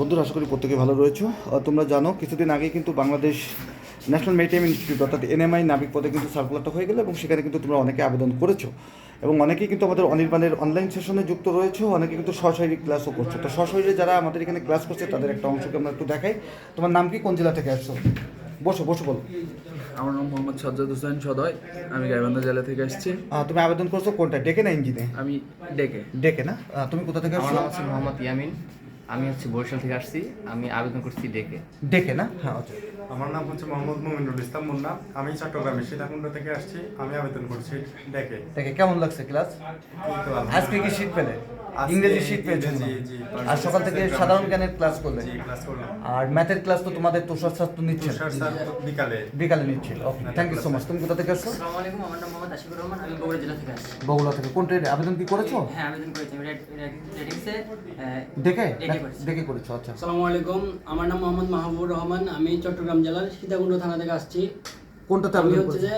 বন্ধুরা আশা করি প্রত্যেকে ভালো রয়েছো। তোমরা জানো কিছুদিন আগে কিন্তু বাংলাদেশ ন্যাশনাল মেরিটাইম ইনস্টিটিউট অর্থাৎ এনএমআই নাবিক পদে কিন্তু সার্কুলারটা হয়ে গেল এবং সেখানে কিন্তু তোমরা অনেকে আবেদন করেছ। এবং অনেকেই কিন্তু আমাদের অনির্বাণের অনলাইন সেশনে যুক্ত রয়েছে অনেকে কিন্তু সশরীর ক্লাসও করছ। তো সশরীরে যারা আমাদের এখানে ক্লাস করছে তাদের একটা অংশকে আমরা একটু দেখাই। তোমার নাম কি? কোন জেলা থেকে আসছো? বসো বসো বলো। আমার নাম মোহাম্মদ সাজ্জাদ হোসেন সদয়। আমি গাইবান্ধা জেলা থেকে আসছি। তুমি আবেদন করছ কোনটা? ডেকে না ইঞ্জিনে? আমি ডেকে। ডেকে না? তুমি কোথা থেকে আমার আসছো? নাম হচ্ছে মোহাম্মদ ইয়ামিন। আমি হচ্ছে বরিশাল থেকে আসছি আমি আবেদন করছি ডেকে। ডেকে না? হ্যাঁ আচ্ছা আমার নাম হচ্ছে মোহাম্মদ মোমিনুল ইসলাম মুন্না। আমি চট্টগ্রামের সীতাকুণ্ড থেকে আসছি আমি আবেদন করছি ডেকে। ডেকে কেমন লাগছে ক্লাস? আজকে কি শীত পেলে? ইংরেজি শীত আর সকাল থেকে সাধারণ জ্ঞানের ক্লাস করলে? জি ক্লাস করলাম। আর ম্যাথের ক্লাস তো তোমাদের তুষার স্যার তো নিচ্ছে বিকালে। বিকালে নিচ্ছে okay thank you so much তুমি কোথা থেকে আসছো? আসসালামু আলাইকুম আমার নাম মোহাম্মদ আশিকুর রহমান আমি বগুড়া জেলা থেকে আসছি। বগুড়া থেকে। কোন ট্রেনে আবেদন কি করেছ? হ্যাঁ আবেদন করেছি। ডেকে? করেছি। দেখে করেছ আচ্ছা। আসসালামু আলাইকুম আমার নাম মোহাম্মদ মাহবুবুর রহমান আমি চট্টগ্রাম জেলার সীতাকুণ্ড থানা থেকে আসছি। কোনটাতে আমি আবেদন হচ্ছে করেছ? যে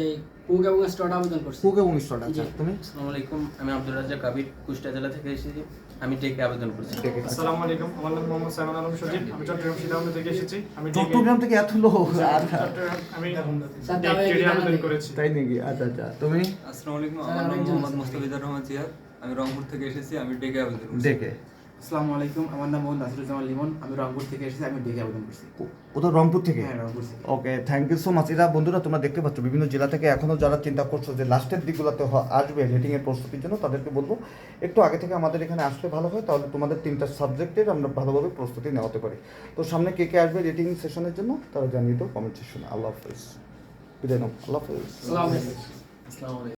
এই কুক এবং স্টট আবেদন করছি। কুক এবং স্টট আচ্ছা জি। তুমি? আসসালামু আলাইকুম আমি আব্দুল রাজ্জাক কাবির কুষ্টিয়া জেলা থেকে এসেছি। আমি ডেকে আবেদন করছি। ডেকে আসসালামু আলাইকুম আমার নাম মোহাম্মদ সাইমান আলম সজীব আমি চট্টগ্রাম সীতাকুণ্ড থেকে এসেছি। আমি ডেকে চট্টগ্রাম থেকে এত লোক? আচ্ছা। চট্টগ্রাম আমি স্যার, ডেকে এখানে আবেদন করেছি। তাই নাকি? আচ্ছা আচ্ছা তুমি? আসসালামু আলাইকুম আমার নাম মোহাম্মদ। রহমান জিয়াদ আমি রংপুর থেকে এসেছি আমি ডেকে আবেদন করছি। ডেকে। আসসালামু আলাইকুম আমার নাম মোহাম্মদ নাসিরুজ্জামান লিমন আমি রংপুর থেকে এসেছি আমি ডেকে আবেদন করছি। কোথাও রংপুর থেকে? হ্যাঁ রংপুর থেকে। Okay thank you so much এরা বন্ধুরা তোমরা দেখতে পাচ্ছ বিভিন্ন জেলা থেকে এখনও যারা চিন্তা করছ যে লাস্টের দিকগুলোতে আসবে রেটিংয়ের প্রস্তুতির জন্য তাদেরকে বলব একটু আগে থেকে আমাদের এখানে আসলে ভালো হয় তাহলে তোমাদের তিনটা সাবজেক্টের আমরা ভালোভাবে প্রস্তুতি নেওয়াতে পারি। তো সামনে কে কে আসবে রেটিং সেশনের জন্য তারা জানিয়ে দাও কমেন্ট সেশনে আল্লাহ হাফেজ। বিদায় নাও আল্লাহ হাফেজ। আসসালামু আলাইকুম।